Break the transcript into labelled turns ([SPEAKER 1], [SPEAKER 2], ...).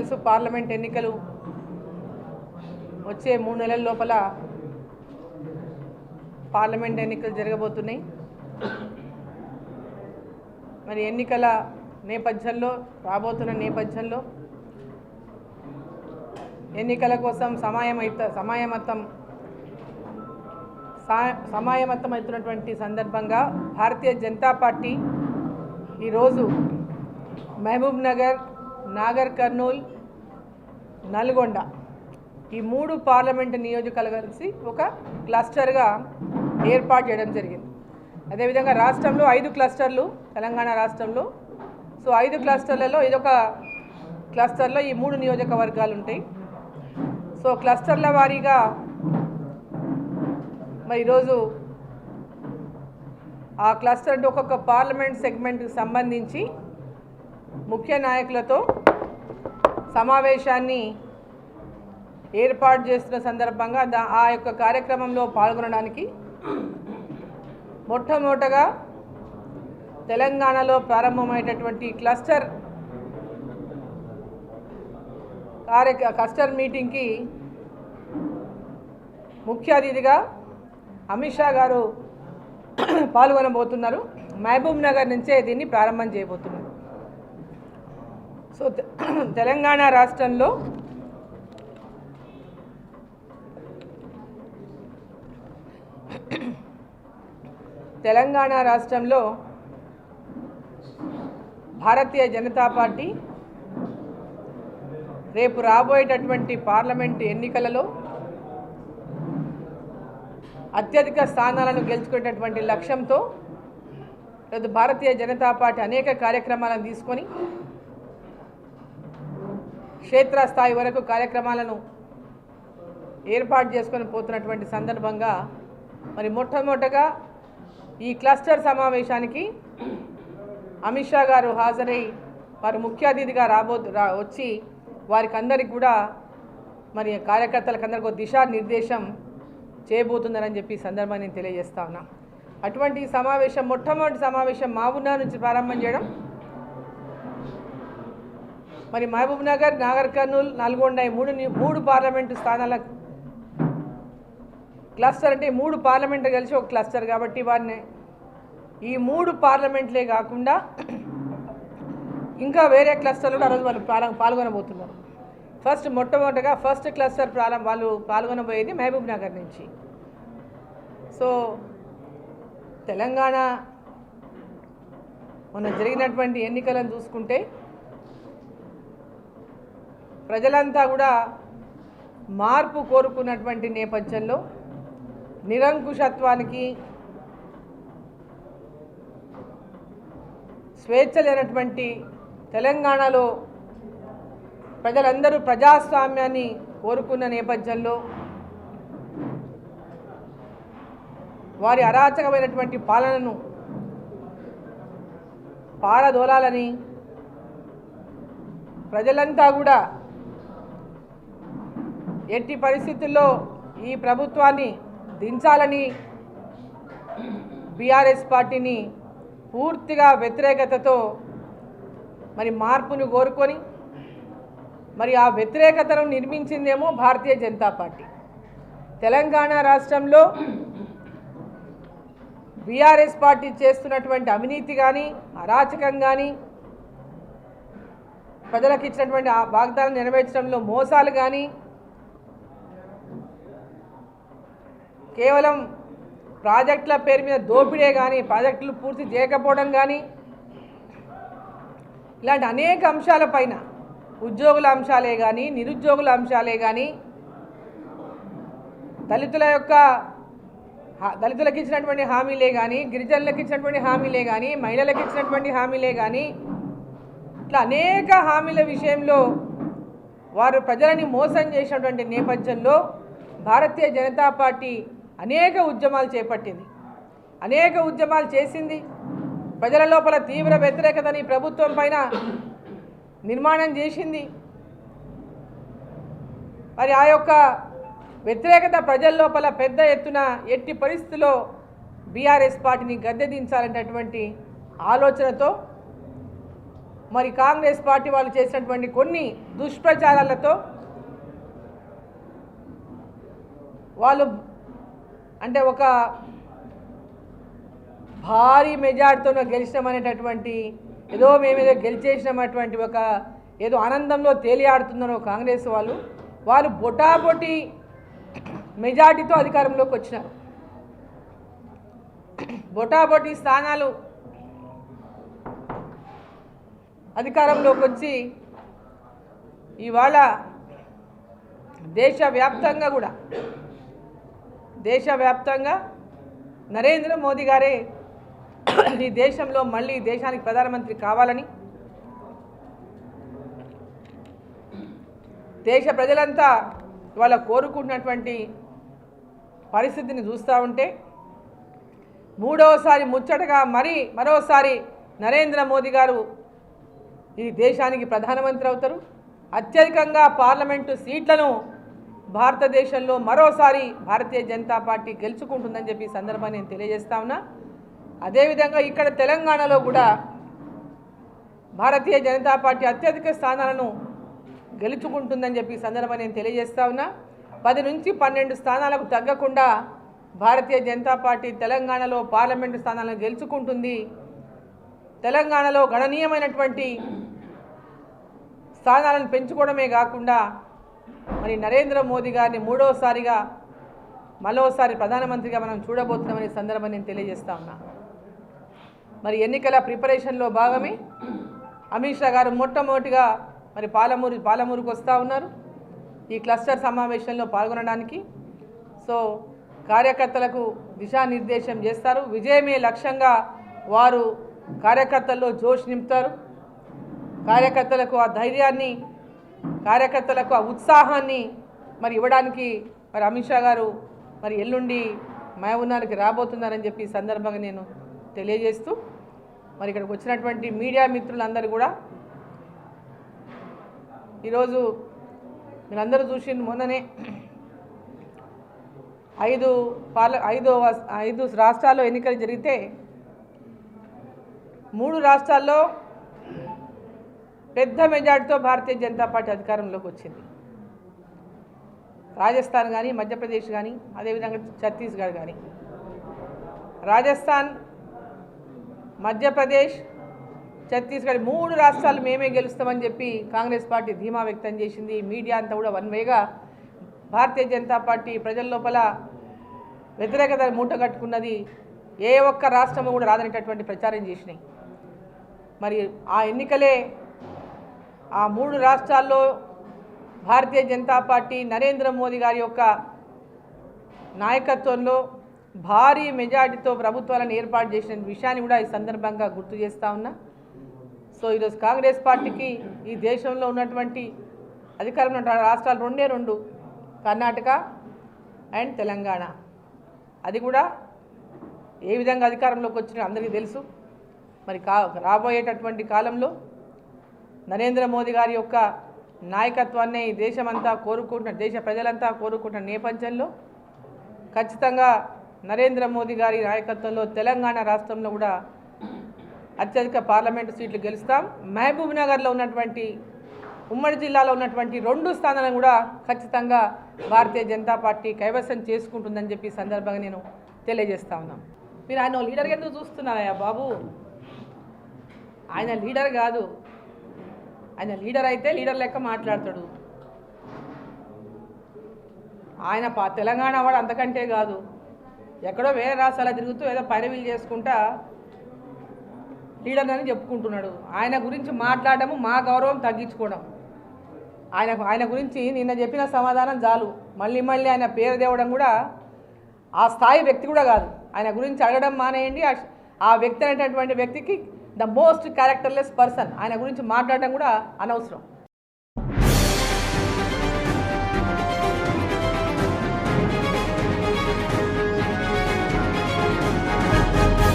[SPEAKER 1] తెలుసు పార్లమెంట్ ఎన్నికలు వచ్చే మూడు నెలల లోపల పార్లమెంట్ ఎన్నికలు జరగబోతున్నాయి. మరి ఎన్నికల నేపథ్యంలో రాబోతున్న నేపథ్యంలో ఎన్నికల కోసం సమాయమైత సమాయమతం సమాయమత్తం సమాయమతమవుతున్నటువంటి సందర్భంగా భారతీయ జనతా పార్టీ ఈరోజు మహబూబ్ నగర్ నాగర్ కర్నూల్ నల్గొండ. ఈ మూడు పార్లమెంటు నియోజకాలు కలిసి ఒక క్లస్టర్గా ఏర్పాటు చేయడం జరిగింది. అదేవిధంగా రాష్ట్రంలో ఐదు క్లస్టర్లు తెలంగాణ రాష్ట్రంలో. సో ఐదు క్లస్టర్లలో ఇదొక క్లస్టర్లో ఈ మూడు నియోజకవర్గాలు ఉంటాయి. సో క్లస్టర్ల వారీగా మరి ఈరోజు ఆ క్లస్టర్ అంటే ఒక్కొక్క పార్లమెంట్ సెగ్మెంట్కి సంబంధించి ముఖ్య నాయకులతో సమావేశాన్ని ఏర్పాటు చేస్తున్న సందర్భంగా దా ఆ యొక్క కార్యక్రమంలో పాల్గొనడానికి మొట్టమొదటగా తెలంగాణలో ప్రారంభమైనటువంటి క్లస్టర్ కార్య క్లస్టర్ మీటింగ్కి ముఖ్య అతిథిగా అమిత్ షా గారు పాల్గొనబోతున్నారు. మహబూబ్ నగర్ నుంచే దీన్ని ప్రారంభం చేయబోతున్నారు. సో తెలంగాణ రాష్ట్రంలో తెలంగాణ రాష్ట్రంలో భారతీయ జనతా పార్టీ రేపు రాబోయేటటువంటి పార్లమెంటు ఎన్నికలలో అత్యధిక స్థానాలను గెలుచుకునేటటువంటి లక్ష్యంతో ఈరోజు భారతీయ జనతా పార్టీ అనేక కార్యక్రమాలను తీసుకొని క్షేత్రస్థాయి వరకు కార్యక్రమాలను ఏర్పాటు చేసుకొని పోతున్నటువంటి సందర్భంగా మరి మొట్టమొదటగా ఈ క్లస్టర్ సమావేశానికి అమిత్ షా గారు హాజరై వారు ముఖ్య అతిథిగా రాబో రా వచ్చి వారికి అందరికి కూడా మరి కార్యకర్తలకు అందరికి ఒక దిశానిర్దేశం చేయబోతున్నారని చెప్పి ఈ సందర్భాన్ని నేను తెలియజేస్తా ఉన్నా. అటువంటి సమావేశం మొట్టమొదటి సమావేశం మాబున్నా నుంచి ప్రారంభం చేయడం మరి మహబూబ్ నగర్ నాగర్ కర్నూల్ నల్గొండ మూడు మూడు పార్లమెంటు స్థానాల క్లస్టర్ అంటే మూడు పార్లమెంట్లు కలిసి ఒక క్లస్టర్ కాబట్టి వారిని ఈ మూడు పార్లమెంట్లే కాకుండా ఇంకా వేరే క్లస్టర్లు కూడా ఆ రోజు వాళ్ళు పాల్గొనబోతున్నారు. ఫస్ట్ మొట్టమొదటిగా ఫస్ట్ క్లస్టర్ ప్రారంభ వాళ్ళు పాల్గొనబోయేది మహబూబ్ నగర్ నుంచి. సో తెలంగాణ మొన్న జరిగినటువంటి ఎన్నికలను చూసుకుంటే ప్రజలంతా కూడా మార్పు కోరుకున్నటువంటి నేపథ్యంలో నిరంకుశత్వానికి స్వేచ్ఛ లేనటువంటి తెలంగాణలో ప్రజలందరూ ప్రజాస్వామ్యాన్ని కోరుకున్న నేపథ్యంలో వారి అరాచకమైనటువంటి పాలనను పారదోలాలని ప్రజలంతా కూడా ఎట్టి పరిస్థితుల్లో ఈ ప్రభుత్వాన్ని దించాలని బీఆర్ఎస్ పార్టీని పూర్తిగా వ్యతిరేకతతో మరి మార్పును కోరుకొని మరి ఆ వ్యతిరేకతను నిర్మించిందేమో భారతీయ జనతా పార్టీ. తెలంగాణ రాష్ట్రంలో బీఆర్ఎస్ పార్టీ చేస్తున్నటువంటి అవినీతి కానీ అరాచకం కానీ ప్రజలకు ఇచ్చినటువంటి ఆ వాగ్దానం నెరవేర్చడంలో మోసాలు కానీ కేవలం ప్రాజెక్టుల పేరు మీద దోపిడే కానీ ప్రాజెక్టులు పూర్తి చేయకపోవడం కానీ ఇలాంటి అనేక అంశాలపైన ఉద్యోగుల అంశాలే కానీ నిరుద్యోగుల అంశాలే కానీ దళితుల యొక్క దళితులకు ఇచ్చినటువంటి హామీలే కానీ గిరిజనులకు ఇచ్చినటువంటి హామీలే కానీ మహిళలకు ఇచ్చినటువంటి హామీలే కానీ ఇట్లా అనేక హామీల విషయంలో వారు ప్రజలని మోసం చేసినటువంటి నేపథ్యంలో భారతీయ జనతా పార్టీ అనేక ఉద్యమాలు చేపట్టింది. అనేక ఉద్యమాలు చేసింది. ప్రజల లోపల తీవ్ర వ్యతిరేకతని ప్రభుత్వం పైన నిర్మాణం చేసింది. మరి ఆ యొక్క వ్యతిరేకత ప్రజల లోపల పెద్ద ఎత్తున ఎట్టి పరిస్థితుల్లో బీఆర్ఎస్ పార్టీని గద్దెదించాలనేటటువంటి ఆలోచనతో మరి కాంగ్రెస్ పార్టీ వాళ్ళు చేసినటువంటి కొన్ని దుష్ప్రచారాలతో వాళ్ళు అంటే ఒక భారీ మెజార్టీతో గెలిచినామనేటటువంటి ఏదో మేమేదో గెలిచేసినామటువంటి ఒక ఏదో ఆనందంలో తేలియాడుతున్నారు కాంగ్రెస్ వాళ్ళు వాళ్ళు బొటాబొటి మెజార్టీతో అధికారంలోకి వచ్చినారు. బొటాబొటి స్థానాలు అధికారంలోకి వచ్చి ఇవాళ దేశవ్యాప్తంగా కూడా దేశవ్యాప్తంగా నరేంద్ర మోదీ గారే ఈ దేశంలో మళ్ళీ దేశానికి ప్రధానమంత్రి కావాలని దేశ ప్రజలంతా ఇవాళ కోరుకుంటున్నటువంటి పరిస్థితిని చూస్తూ ఉంటే మూడవసారి ముచ్చటగా మరి మరోసారి నరేంద్ర మోదీ గారు ఈ దేశానికి ప్రధానమంత్రి అవుతారు. అత్యధికంగా పార్లమెంటు సీట్లను భారతదేశంలో మరోసారి భారతీయ జనతా పార్టీ గెలుచుకుంటుందని చెప్పి ఈ సందర్భాన్ని నేను తెలియజేస్తా ఉన్నా. అదేవిధంగా ఇక్కడ తెలంగాణలో కూడా భారతీయ జనతా పార్టీ అత్యధిక స్థానాలను గెలుచుకుంటుందని చెప్పి ఈ సందర్భాన్ని నేను తెలియజేస్తా ఉన్నా. పది నుంచి పన్నెండు స్థానాలకు తగ్గకుండా భారతీయ జనతా పార్టీ తెలంగాణలో పార్లమెంటు స్థానాలను గెలుచుకుంటుంది. తెలంగాణలో గణనీయమైనటువంటి స్థానాలను పెంచుకోవడమే కాకుండా మరి నరేంద్ర మోదీ గారిని మూడవసారిగా మరోసారి ప్రధానమంత్రిగా మనం చూడబోతున్నామనే సందర్భం నేను తెలియజేస్తా ఉన్నా. మరి ఎన్నికల ప్రిపరేషన్లో భాగమే అమిత్ షా గారు మొట్టమొదటిగా మరి పాలమూరు పాలమూరుకు వస్తూ ఉన్నారు. ఈ క్లస్టర్ సమావేశంలో పాల్గొనడానికి. సో కార్యకర్తలకు దిశానిర్దేశం చేస్తారు. విజయమే లక్ష్యంగా వారు కార్యకర్తల్లో జోష్ నింపుతారు. కార్యకర్తలకు ఆ ధైర్యాన్ని కార్యకర్తలకు ఆ ఉత్సాహాన్ని మరి ఇవ్వడానికి మరి అమిత్ షా గారు మరి ఎల్లుండి మహబూబ్నగర్కి రాబోతున్నారని చెప్పి సందర్భంగా నేను తెలియజేస్తూ మరి ఇక్కడికి వచ్చినటువంటి మీడియా మిత్రులందరూ కూడా ఈరోజు మీరందరూ చూసి మొన్ననే ఐదు పాల ఐదు ఐదు రాష్ట్రాల్లో ఎన్నికలు జరిగితే మూడు రాష్ట్రాల్లో పెద్ద మెజార్టీతో భారతీయ జనతా పార్టీ అధికారంలోకి వచ్చింది. రాజస్థాన్ కానీ మధ్యప్రదేశ్ కానీ అదేవిధంగా ఛత్తీస్గఢ్ కానీ రాజస్థాన్ మధ్యప్రదేశ్ ఛత్తీస్గఢ్ మూడు రాష్ట్రాలు మేమే గెలుస్తామని చెప్పి కాంగ్రెస్ పార్టీ ధీమా వ్యక్తం చేసింది. మీడియా అంతా కూడా వన్ వేగా భారతీయ జనతా పార్టీ ప్రజల లోపల వ్యతిరేకత మూట కట్టుకున్నది. ఏ ఒక్క రాష్ట్రము కూడా రాదనేటటువంటి ప్రచారం చేసినాయి. మరి ఆ ఎన్నికలే ఆ మూడు రాష్ట్రాల్లో భారతీయ జనతా పార్టీ నరేంద్ర మోదీ గారి యొక్క నాయకత్వంలో భారీ మెజార్టీతో ప్రభుత్వాలను ఏర్పాటు చేసిన విషయాన్ని కూడా ఈ సందర్భంగా గుర్తు చేస్తా ఉన్నా. సో ఈరోజు కాంగ్రెస్ పార్టీకి ఈ దేశంలో ఉన్నటువంటి అధికారంలో ఉన్న రాష్ట్రాలు రెండే రెండు కర్ణాటక అండ్ తెలంగాణ. అది కూడా ఏ విధంగా అధికారంలోకి వచ్చినా అందరికీ తెలుసు. మరి కా రాబోయేటటువంటి కాలంలో నరేంద్ర మోదీ గారి యొక్క నాయకత్వాన్ని ఈ దేశమంతా కోరుకుంటున్న దేశ ప్రజలంతా కోరుకుంటున్న నేపథ్యంలో ఖచ్చితంగా నరేంద్ర మోదీ గారి నాయకత్వంలో తెలంగాణ రాష్ట్రంలో కూడా అత్యధిక పార్లమెంటు సీట్లు గెలుస్తాం. మహబూబ్ నగర్లో ఉన్నటువంటి ఉమ్మడి జిల్లాలో ఉన్నటువంటి రెండు స్థానాలను కూడా ఖచ్చితంగా భారతీయ జనతా పార్టీ కైవసం చేసుకుంటుందని చెప్పి సందర్భంగా నేను తెలియజేస్తా ఉన్నాను మీరు ఆయన లీడర్గా ఎందుకు చూస్తున్నారయ్యా బాబు? ఆయన లీడర్ కాదు. ఆయన లీడర్ అయితే లీడర్ లెక్క మాట్లాడతాడు. ఆయన పా తెలంగాణ వాడు అంతకంటే కాదు. ఎక్కడో వేరే రాష్ట్రాల తిరుగుతూ ఏదో పైరవీలు చేసుకుంటా లీడర్ అని చెప్పుకుంటున్నాడు. ఆయన గురించి మాట్లాడము మా గౌరవం తగ్గించుకోవడం. ఆయన ఆయన గురించి నిన్న చెప్పిన సమాధానం చాలు. మళ్ళీ మళ్ళీ ఆయన పేరు తేవడం కూడా ఆ స్థాయి వ్యక్తి కూడా కాదు. ఆయన గురించి అడగడం మానేయండి. ఆ- ఆ వ్యక్తి అనేటటువంటి వ్యక్తికి ద మోస్ట్ క్యారెక్టర్లెస్ పర్సన్ ఆయన గురించి మాట్లాడడం కూడా అనవసరం.